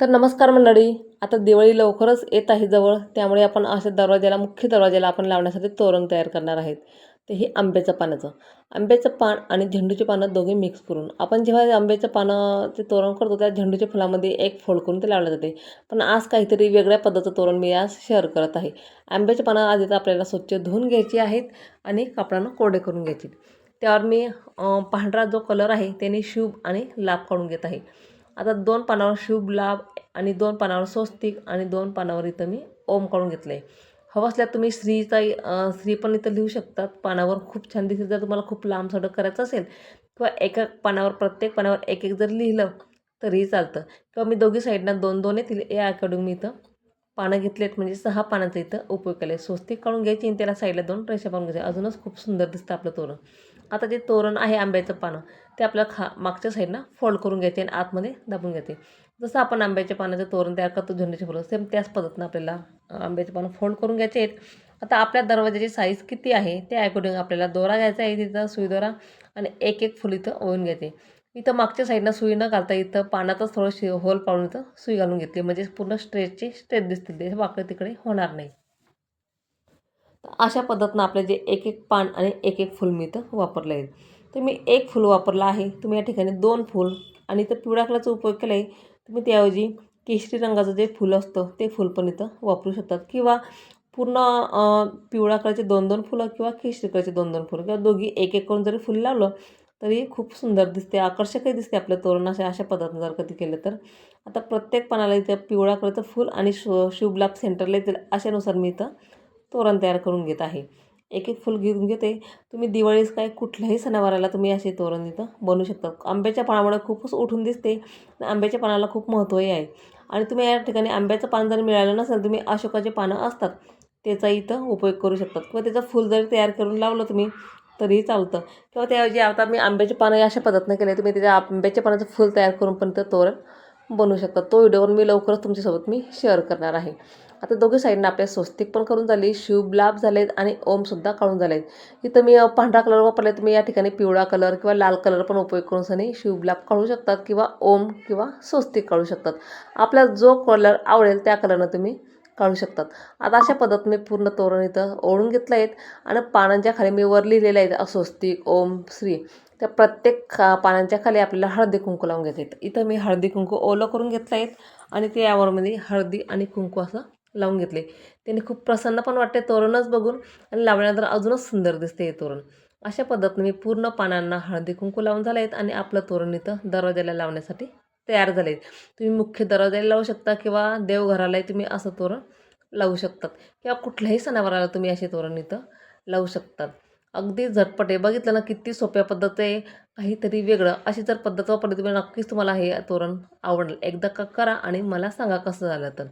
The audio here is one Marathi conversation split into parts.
तर नमस्कार मंडळी आता दिवाळी लवकरच येत आहे जवळ. त्यामुळे आपण अशा दरवाज्याला मुख्य दरवाज्याला आपण लावण्यासाठी तोरण तयार करणार आहेत. ते हे आंब्याचं पानाचं. आंब्याचं पान आणि झेंडूची पानं दोघे मिक्स करून. आपण जेव्हा आंब्याचं पानं ते तोरण करतो त्या झेंडूच्या फुलामध्ये एक फोड करून ते लावलं जाते. पण आज काहीतरी वेगळ्या पद्धतीचं तोरण मी आज शेअर करत आहे. आंब्याच्या पानं आधी तर आपल्याला स्वच्छ धुवून घ्यायची आहेत आणि कापडानं कोरडे करून घ्यायचे त्यावर मी पांढरा जो कलर आहे त्याने शुभ आणि लाभ काढून घेत आहे. आता दोन पानावर शुभ लाभ आणि दोन पानावर स्वस्तिक आणि दोन पानावर इथं मी ओम काढून घेतलं. आहे हवं असल्यास तुम्ही श्रीचा स्त्री श्री पण इथं लिहू शकतात. पानावर खूप छान दिसेल. जर तुम्हाला खूप लांब सडक करायचं असेल किंवा एका पानावर प्रत्येक पानावर एक एक जर लिहिलं तरीही चालतं. किंवा मी दोघी साईडनं दोन दोन येतील. या अकॉर्डिंग मी इथं पानं घेतलेत. म्हणजे सहा पानाचा इथं उपयोग केला आहे स्वस्तिक काढून घ्यायची आणि त्याला साईडला दोन रेषा पाहून घ्यायचे अजूनच खूप सुंदर दिसतं आपलं तोरण. आता जे तोरण आहे आंब्याचं पानं ते आपल्याला खा मागच्या साईडनं फोल्ड करून घ्यायचे आणि आतमध्ये दाबून घ्यायचे जसं आपण आंब्याच्या पानाचं तोरण तयार करतो झेंडूचे फुलं सेम त्याच पद्धतीनं आपल्याला आंब्याचे पानं फोल्ड करून घ्यायचे आहेत. आता आपल्या दरवाजाची साईज किती आहे त्या अकॉर्डिंग आपल्याला दोरा घ्यायचा आहे तिथं सुई दोरा आणि एक एक फुल इथं ओळून घ्यायचे इथं मागच्या साईडनं सुई न घालता इथं पानातच थोडं शि होल पाडून इथं सुई घालून घेतली. म्हणजे पूर्ण स्ट्रेचचे स्ट्रेच दिसतील ते वाकडे तिकडे होणार नाही. तर अशा पद्धतीनं आपले जे एक एक पान आणि एक एक फूल मी इथं वापरलं आहे. तर मी एक फूल वापरलं आहे. तुम्ही या ठिकाणी दोन फूल आणि इथं पिवळ्या कलरचा उपयोग केला आहे तुम्ही त्याऐवजी केशरी रंगाचं जे फूल असतं ते फूल पण इथं वापरू शकतात. किंवा पूर्ण पिवळ्या कलरचे दोन दोन फुलं किंवा केशरी कलरचे दोन दोन फुलं किंवा दोघी एक एक करून जरी फुल लावलं तरी खूप सुंदर दिसते आकर्षकही दिसते आपलं तोरण अशा अशा पद्धतीनं जर कधी केलं तर. आता प्रत्येक पानाला इथं पिवळ्या कलरचं फुल आणि शु शुभलाभ सेंटरला येतील अशानुसार मी इथं तोरण तयार करून घेत आहे. एक एक फुल घेऊन घेते. तुम्ही दिवाळीस काय कुठल्याही सणावाराला तुम्ही असे तोरण इथं बनवू शकता. आंब्याच्या पानामुळे खूपच उठून दिसते. आंब्याच्या पानाला खूप महत्त्वही आहे. आणि तुम्ही या ठिकाणी आंब्याचं पान जर मिळालं नसेल तुम्ही अशोकाचे पानं असतात त्याचा इथं उपयोग करू शकतात. किंवा त्याचं फुल जरी तयार करून लावलं तुम्ही तरीही चालतं. किंवा त्याऐवजी आता मी आंब्याचे पानं अशा पद्धतीनं केले तुम्ही त्याच्या आंब्याच्या पानाचं फुल तयार करून पण ते तोरण बनवू शकतात तो व्हिडिओ मी लवकरच तुमच्यासोबत मी शेअर करणार आहे. आता दोघे साईडनं आपल्या स्वस्तिक पण करून झाली शुभ झालेत आणि ओमसुद्धा काढून झालेत. इथं मी पांढरा कलर वापरला तुम्ही या ठिकाणी पिवळा कलर किंवा लाल कलर पण उपयोग करून सनी शुभ लाभ काढू शकतात किंवा ओम किंवा स्वस्तिक काढू शकतात. आपल्याला जो कलर आवडेल त्या कलरनं तुम्ही काढू शकतात. आता अशा पद्धतीने पूर्ण तोरण इथं ओढून घेतलं आहेत आणि पानांच्या खाली मी वर लिहिलेलं आहेत अस्वस्तिक ओम श्री. त्या प्रत्येक खा पानांच्या खाली आपल्याला हळदी कुंकू लावून घेत आहेत इथं मी हळदी कुंकू ओलं करून घेतलं आहेत आणि ते यावरमध्ये हळदी आणि कुंकू असं लावून घेतले. त्याने खूप प्रसन्न पण वाटते तोरणच बघून आणि लावल्यानंतर अजूनच सुंदर दिसते हे तोरण. अशा पद्धतीने मी पूर्ण पानांना हळदी कुंकू लावून झाले आहेत आणि आपलं तोरण इथं दरवाज्याला लावण्यासाठी तयार झाले आहेत तुम्ही मुख्य दरवाज्याला लावू शकता किंवा देवघरालाही तुम्ही असं तोरण लावू शकतात किंवा कुठल्याही सणावाराला तुम्ही असे तोरण इथं लावू शकतात. अगदी झटपट आहे. बघितलं ना किती सोप्या पद्धत आहे. काहीतरी वेगळं. अशी जर पद्धत वापरली तुम्ही नक्कीच तुम्हाला हे तोरण आवडेल. एकदा का करा आणि मला सांगा कसं झालं तर.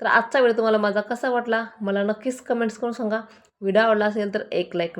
तर आजचा वेळ तुम्हाला माझा कसा वाटला? मला नक्कीच कमेंट्स करून सांगा. व्हिडिओ आवडला असेल तर एक लाईक